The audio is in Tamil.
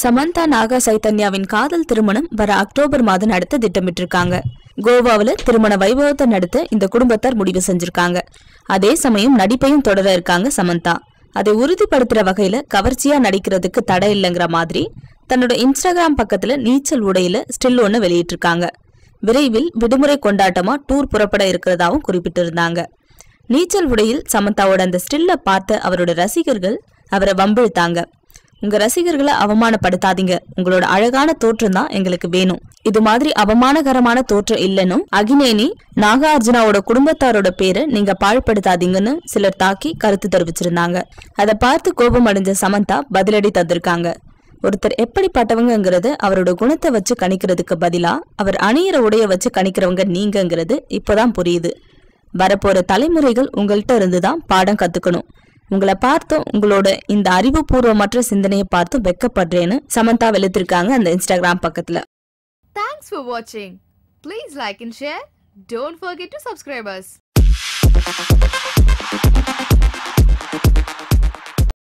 சமந்தா நாகா சைத்தன்யாவின் காதல் திருமணம் வர அக்டோபர் மாதம் நடத்த திட்டமிட்டிருக்காங்க. கோவாவில் திருமண வைபவத்தை நடத்த இந்த குடும்பத்தார் முடிவு செஞ்சிருக்காங்க. அதே சமயம் நடிப்பையும் தொடர இருக்காங்க சமந்தா. அதை உறுதிப்படுத்துற வகையில கவர்ச்சியா நடிக்கிறதுக்கு தடை இல்லைங்கிற மாதிரி தன்னோட இன்ஸ்டாகிராம் பக்கத்துல நீச்சல் உடையில ஸ்டில் ஒன்னு வெளியிட்டிருக்காங்க. விரைவில் விடுமுறை கொண்டாட்டமா டூர் புறப்பட இருக்கிறதாவும் குறிப்பிட்டிருந்தாங்க. நீச்சல் உடையில் சமந்தாவோட அந்த ஸ்டில்ல பார்த்த அவரோட ரசிகர்கள் அவரை வம்பிழுத்தாங்க. உங்க ரசிகர்களை அவமானப்படுத்தாதீங்க. உங்களோட அழகான தோற்றம் தான் எங்களுக்கு வேணும். இது மாதிரி அவமானகரமான தோற்றம் இல்லனும் அகினேனி நாகார்ஜுனாவோட குடும்பத்தாரோட பேரை நீங்க பாழ்படுத்தாதீங்கன்னு சிலர் தாக்கி கருத்து தெரிவிச்சிருந்தாங்க. அதை பார்த்து கோபம் அடைஞ்ச சமந்தா பதிலடி தந்திருக்காங்க. ஒருத்தர் எப்படிப்பட்டவங்கங்கிறது அவரோட குணத்தை வச்சு கணிக்கிறதுக்கு பதிலா அவர் அணியிற உடைய வச்சு கணிக்கிறவங்க நீங்கங்கிறது இப்போதான் புரியுது. வரப்போற தலைமுறைகள் உங்கள்கிட்ட இருந்து தான் பாடம் கத்துக்கணும். உங்களை பார்த்தும் உங்களோட இந்த அறிவுபூர்வமற்ற சிந்தனையை பார்த்தும் வெக்கப்படுறேன்னு சமந்தா வெளுத்திருக்காங்க அந்த இன்ஸ்டாகிராம் பக்கத்துல. For for please like like share don't forget to to subscribe us.